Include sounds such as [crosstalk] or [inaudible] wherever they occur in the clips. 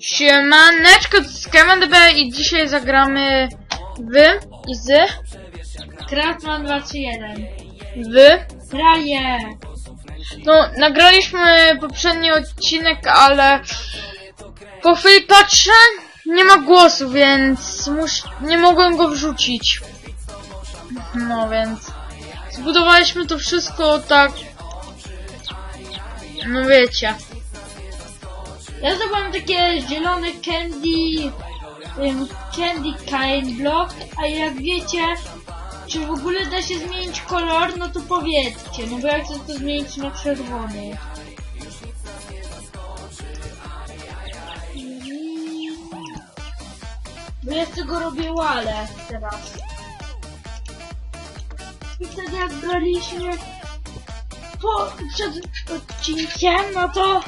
Siemaneczko, jest KMDB i dzisiaj zagramy w i z Craftman 231. w. Kraje! No, nagraliśmy poprzedni odcinek, ale po chwili patrzę, nie ma głosu, więc mus... nie mogłem go wrzucić. No więc zbudowaliśmy to wszystko tak, no wiecie. Ja zdobyłem takie zielone candy, um, candy kind block, a jak wiecie, czy w ogóle da się zmienić kolor, no to powiedzcie, no bo ja chcę to zmienić na czerwony. Bo ja z tego robię wale teraz. I wtedy jak graliśmy po, przed odcinkiem, no to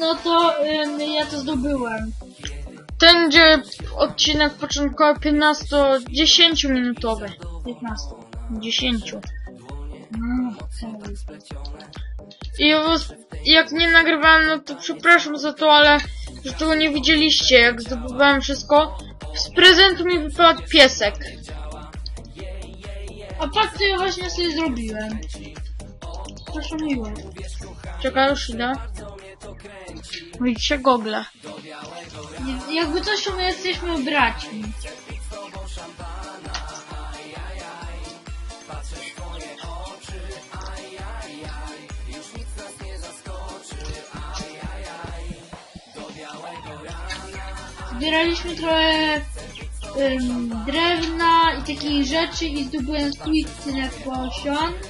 no to ym, ja to zdobyłem. Ten będzie odcinek początkowy 15-10 minutowy. 15. 10. No. I was- jak nie nagrywałem, no to przepraszam za to, ale że tego nie widzieliście, jak zdobywałem wszystko. Z prezentu mi wypadł piesek. A patrz co ja właśnie sobie zrobiłem. Proszę miło. Czekaj, już idę. Widzicie gogle. Nie- Jakby coś my jesteśmy braćmi. Zbieraliśmy trochę drewna i takich rzeczy i zdobyłem sweetne potion. I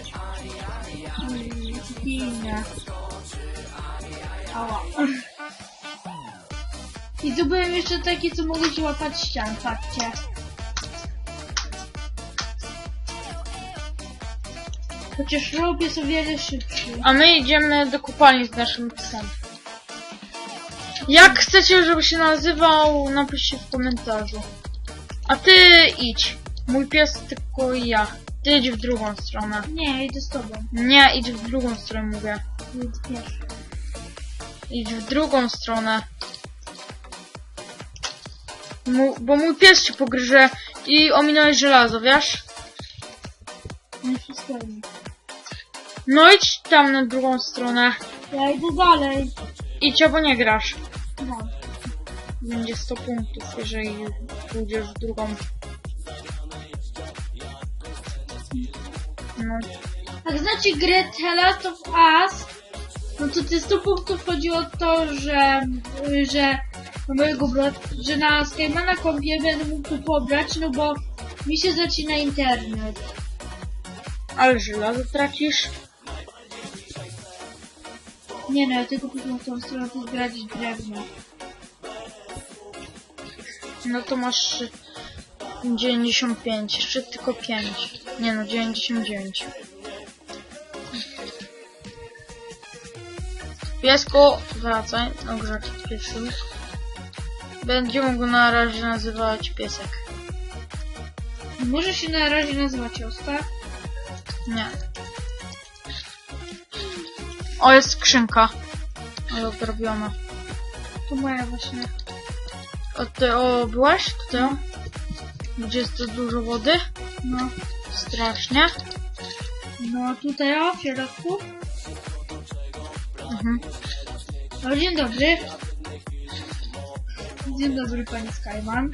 I zdobyłem jeszcze takie, co mogą ci łapać ścian, patrzcie. Chociaż rob jest o wiele szybszy. A my idziemy do kopalni z naszym psem. Jak chcecie, żeby się nazywał, napiszcie w komentarzu. A ty idź. Mój pies tylko ja. Ty idź w drugą stronę. Nie, idę z tobą. Nie, idź w drugą stronę, mówię. Idź w drugą stronę. Mu, bo mój pies ci pogryże i ominąłeś żelazo, wiesz? No idź tam na drugą stronę. Ja idę dalej. Idź albo nie grasz. No. Będzie 100 punktów, jeżeli pójdziesz w drugą. No, Jak znacie grę The Last of Us, no to te 100 punktów chodzi o to, że, że mojego brata, że na Skymana kompie będę mógł tu pobrać, no bo mi się zacina internet. ale żelazo tracisz. Nie no, ja tylko pójdę w tą stronę, to zbierać drewno. No to masz 95, jeszcze tylko 5. Nie no, 99. Piesko, wracaj, ogrzać pierwszy. Będziemy go na razie nazywać piesek. Może się na razie nazywać Osta. Nie. O, jest skrzynka. Ale odrobiona. To moja właśnie. O, ty, o, byłaś tutaj? o? Gdzie jest tu dużo wody? No, Strasznie. no tutaj o, w środku. Mhm. No, dzień dobry. Dzień dobry, pani Skyman.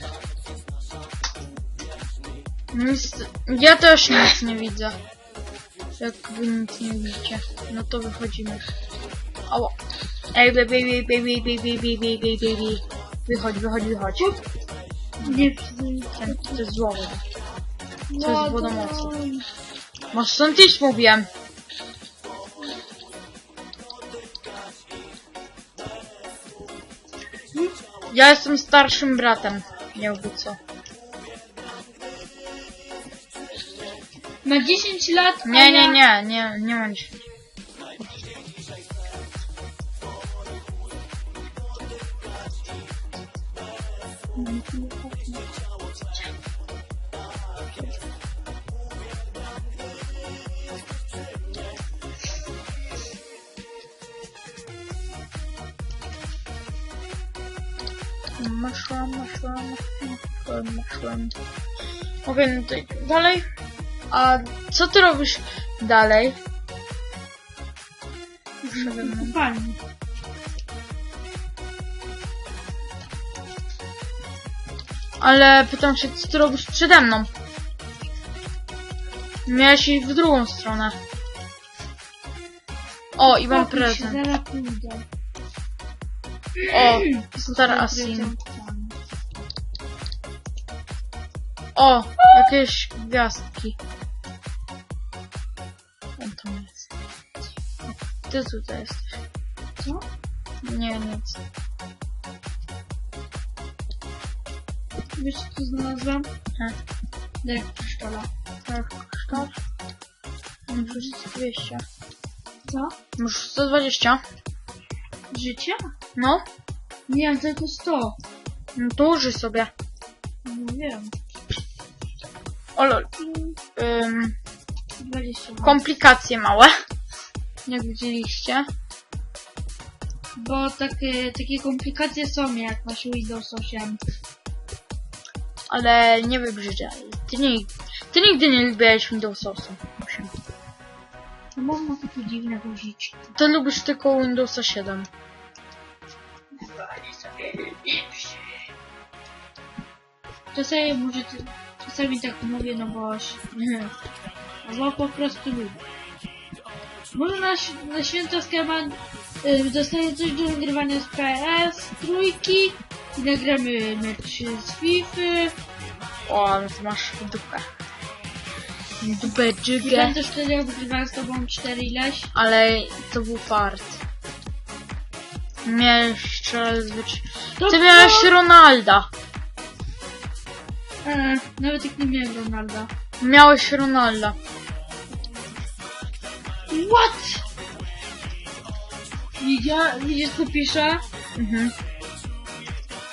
Nic, ja też nic nie widzę. Jak wy nic nie widzicie. No to wychodzimy. Ała. Ej, baby, baby, baby, baby, baby, baby. Wychodź, wychodź, wychodź. Nie Ten, to jest zło woda. no, jest woda mocy. Masz stąd iść, mówiłem. Я jestem starszym bratem. Miałby co. Na 10 lat. Nie, nie, nie, nie, nie mam 10. Thank you. Maszłam, maszłam, maszłam, maszłam. Okej, no to dalej. A co ty robisz dalej? Kopalni. Ale pytam się, co ty robisz przede mną? Miałeś iść w drugą stronę. O, i mam prezent. Zaraz pójdę. O, Star Asim. O, jakieś gwiazdki. On tam jest. Ty tutaj jesteś. Co? Nie, nic. Wiesz co tu znalazłam? He. Dek piszczola. Tak, kształt. Muszę 200. Co? Muszę 120. Życie? No, Nie, tylko 100. no to użyj sobie. Nie wiem. O lol. Ym, 20. komplikacje małe. Jak widzieliście. Bo takie, takie komplikacje są jak masz Windows 8. Ale nie wybrzydzaj. Ty, nie, ty nigdy nie lubiłeś Windows 8. No mam ma takie dziwne guziczki. Ty lubisz tylko Windowsa 7. Czasami może ty, czasami tak mówię, no bo się- [laughs] bo po prostu lubię. Może na, na święta Skaman y, dostaję coś do nagrywania z PS, trójki i nagramy mecz z FIFA. O, ale masz dupę. I dżygę. będę wtedy jak wygrywałem z tobą 4 ileś. Ale to był fart. Miałeś strzelać zwyczaj. To Ty miałeś Ronalda. E, nawet jak nie miałem Ronalda. Miałeś Ronalda. What? Widzia, widzisz co pisze? Mhm.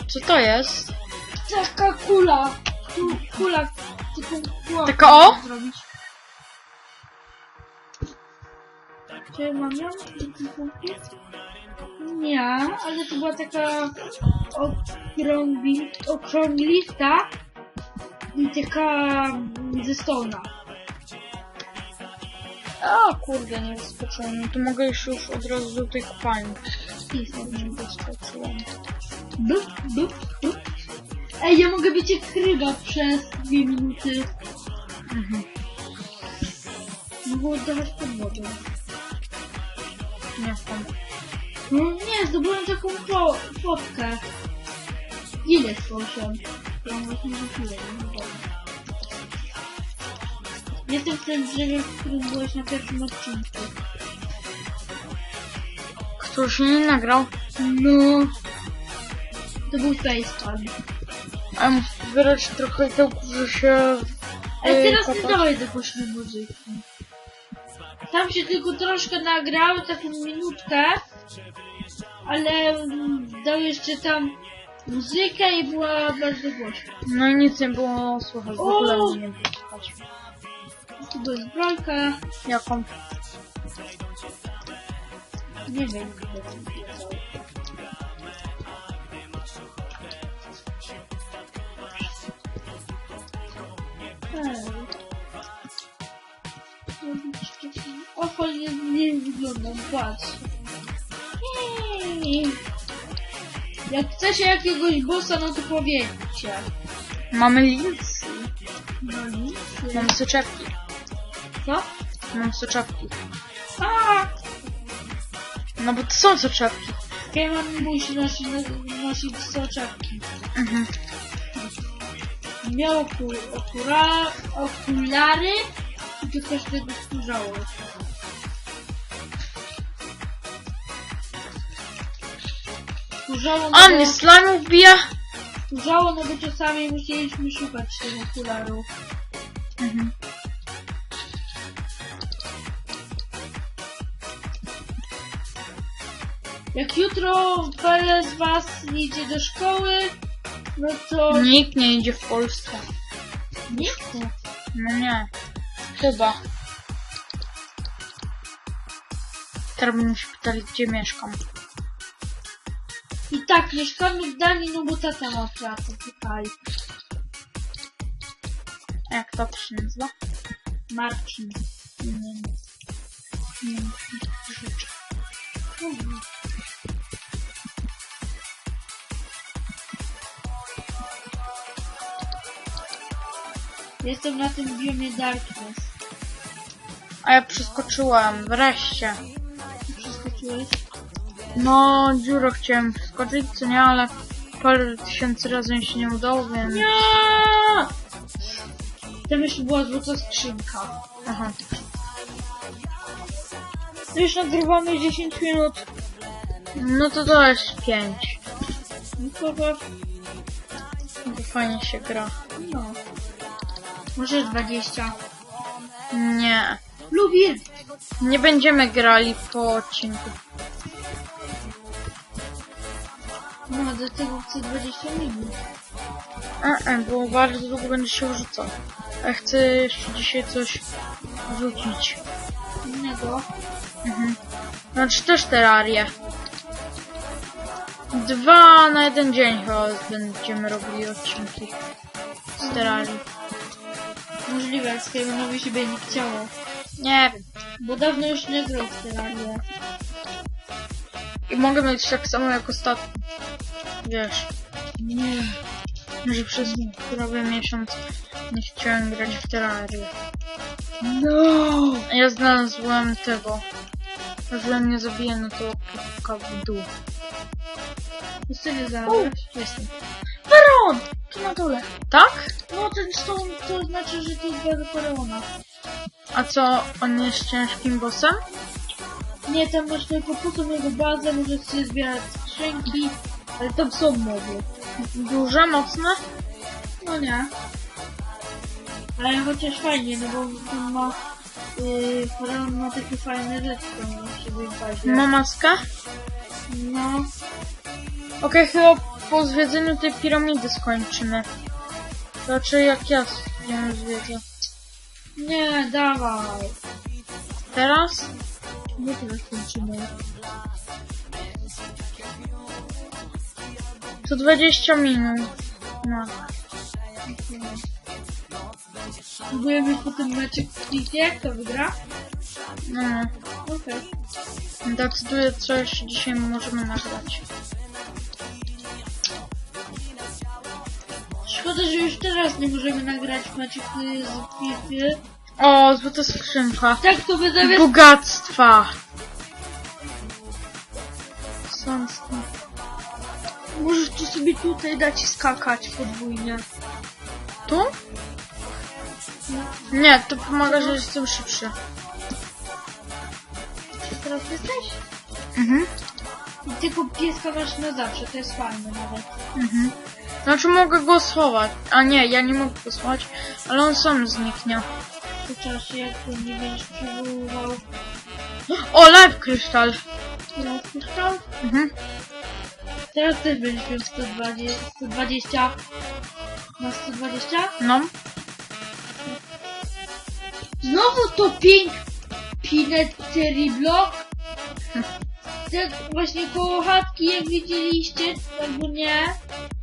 Co to jest? Taka kula. Tu, kula. Taką kula. Taka o? Zrobić. Czy mam ją? Nie, ale to była taka okrągli, okrąglista i taka ze stona. O kurde, nie wyskoczyłem. No to mogę już, już od razu do tej kopalni. Jest to Nie wyskoczyłem. Bup, bup, bup. Ej, ja mogę być jak ryba przez dwie minuty. Mhm. Mogę oddawać pod. Nie wiem. No nie, zdobyłem taką fo fotkę. Ile proszę? Ja właśnie rzuciłem, nie wiem. Jestem w tym drzewie, w którym byłeś na pierwszym odcinku. Się nie nagrał? No. To był facepalm. A muszę zbierać trochę tyłków, że się... Ale teraz nie dawaj do głośnej muzyki. Tam się tylko troszkę nagrały, taką minutkę, ale mm, dał jeszcze tam muzykę i była bardzo głośna. No i nic nie było słychać. W ogóle O! nie było słychać. Tu była zbrojka, Jaką? nie wiem, kto to fajnie nie wyglądam, patrz. Ej. Jak chcecie jakiegoś bossa, no to powiedzcie. Mamy lincy. No nic. Mam soczewki. Co? Mam soczewki. A! No bo to są soczewki. Keman musi nosić, nosić soczewki. Mhm. Miał oku, okura, okulary i to też tego skórzało. A no mnie slime wbija. skórzało, no bo czasami musieliśmy szukać tych okularów. Mhm. Jak jutro wiele z was idzie do szkoły, no to... Nikt nie idzie w Polsce. Nie chcę. No nie. Chyba. Teraz bym się pytali, gdzie mieszkam. I tak, mieszkamy w Danii, no bo tata ma pracę tutaj. A jak to się nazywa? Marcin. Nie wiem. Nie wiem. Jestem na tym biomie Darkness. A ja przeskoczyłam, wreszcie. Przeskoczyłeś? No, dziurę chciałem przeskoczyć, co nie, ale parę tysięcy razy mi się nie udało, więc... Nie! Tam jeszcze była złota skrzynka. Aha. Już nagrywamy 10 minut. No to to jest pięć. No to chyba- To fajnie się gra. no. Może 20. Nie. Lubię! Nie będziemy grali po odcinku. No, do tego chcę 20 minut. E, e, bo bardzo długo będę się rzucał. A chcę jeszcze dzisiaj coś rzucić. Innego. Mhm. Znaczy też terarię. Dwa na jeden dzień chyba będziemy robili odcinki z terarii. Możliwe, jak Skywanowi się by nie chciało. Nie wiem. Bo dawno już nie grał w terarię. I mogę mieć tak samo jak ostatnio. Wiesz, Nie. że przez prawie miesiąc nie chciałem grać w terarię. No! Ja znalazłem tego. Że mnie zabije, no to łapka w dół. Jeszcze nie znalazłeś? Jestem. Baron! Tu na dole. Tak? No ten stone to znaczy, że to jest bardzo faraona. A co, on jest ciężkim bossem? Nie, tam masz tylko po jego bazę, możesz sobie zbierać skrzynki, ale tam są moby. Duże, mocne? No nie. Ale chociaż fajnie, no bo on ma... Yy, faraon ma takie fajne rzeczy tam w sobie bazie. Ma maskę? No, Okej, chyba po zwiedzeniu tej piramidy skończymy. Znaczy jak ja ją zwiedzę. nie, dawaj. Teraz? Nie teraz kończymy. To 20 minut. No. Próbujemy potem meczek w klipie, kto wygra? No, no. Okej. Decyduję, co jeszcze dzisiaj możemy nagrać. Szkoda, że już teraz nie możemy nagrać meczek z klipy. O, złota skrzynka. Tak to by zamiast... Bogactwa. Możesz tu sobie tutaj dać skakać podwójnie. Tu? Nie, to pomaga, że jestem szybszy. Teraz jesteś? Mhm. I tylko pieska masz na zawsze, to jest fajne nawet. Mhm. Znaczy mogę go schować. A nie, ja nie mogę go schować, ale on sam zniknie. Po czasie, jak tu nie będziesz przywoływał O, live krystal. teraz kryształ, Mhm. teraz też będziesz miał 120, 120 na 120. No. Znowu to pink Pinet Terry Block. Tak właśnie koło chatki, jak widzieliście, albo nie,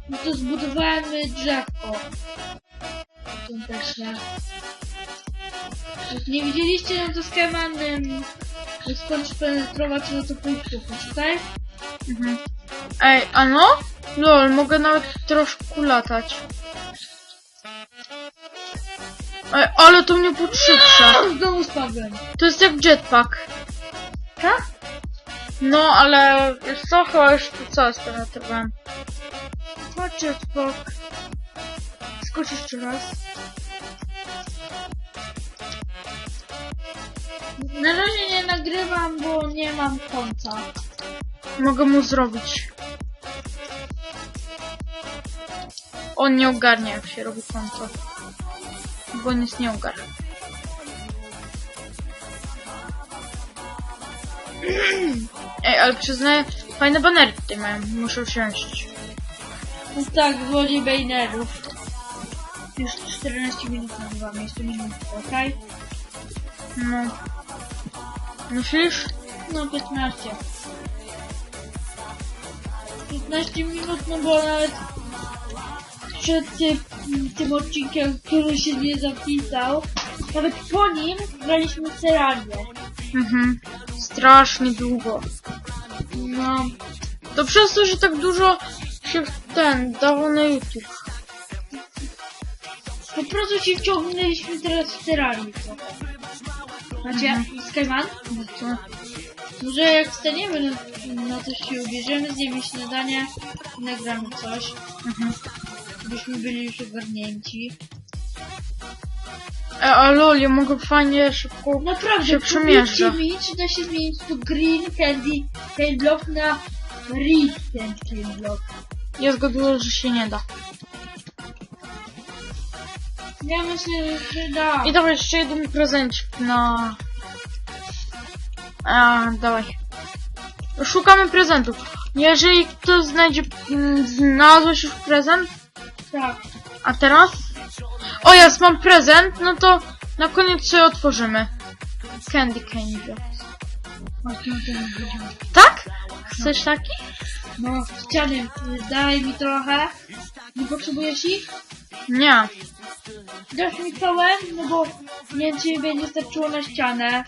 no to zbudowałem drzewko. Nie. Jak nie widzieliście, no to skemanem skąd penetrować, no to pójdźcie, poczekaj. Mhm. Ej, a no? Lol, mogę nawet troszkę latać. Ej, ale to mnie podszybsza. Znowu spadłem. To jest jak jetpack. Tak? No, ale wiesz co, chyba już tu co spenetrowałem. Chodź, spok. Skocz jeszcze raz. Na razie nie nagrywam, bo nie mam końca. Mogę mu zrobić. On nie ogarnia, jak się robi konto. Bo on jest nie ogarnia. Ej, ale przyznaję, fajne banery tutaj mają. Muszę wsiąść. No tak, złodziej Bejnerów. Już 14 minut nagrywam, jeszcze minutę, okej? No. Myślisz? No 15. 15 minut, no bo nawet przed tym, tym odcinkiem, który się nie zapisał, nawet po nim graliśmy Terrarię. Mhm. Strasznie długo. No, To przez to, że tak dużo się ten dało na YouTube. po prostu się wciągnęliśmy teraz w trochę. Macie, Mhm. Skyman? No to... Może jak staniemy na, na coś się ubierzemy, zjemy śniadanie i nagramy coś, Mhm. byśmy byli już ogarnięci. E, a lol, ja mogę fajnie szybko... Naprawdę, Się powiedzcie mi, czy da się zmienić tu Green Candy Cane Block na Red Candy Block. Ja zgaduję, że się nie da. Ja myślę, że da. I dawaj jeszcze jeden prezencik na... A, dawaj. Szukamy prezentów. Jeżeli ktoś znajdzie... mm, Znalazłeś już prezent? Tak. A teraz? O, jest, mam prezent, no to na koniec sobie otworzymy. Candy tym mówiłem. Tak? Chcesz taki? No, ściany, daj mi trochę. Nie potrzebujesz ich? Nie. Dasz mi całe? No bo nie mi będzie starczyło na ścianę.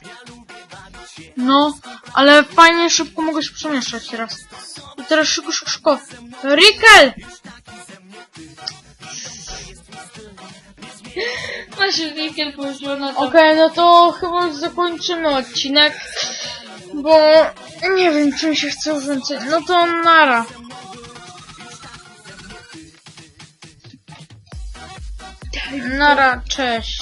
No, ale fajnie szybko mogę się przemieszczać teraz. I teraz szybko, szybko, szybko. Rikel! Masz wielkie poszło na to. Okej, no to chyba już zakończymy odcinek, bo nie wiem, czym się chce więcej. No to nara. Nara, cześć.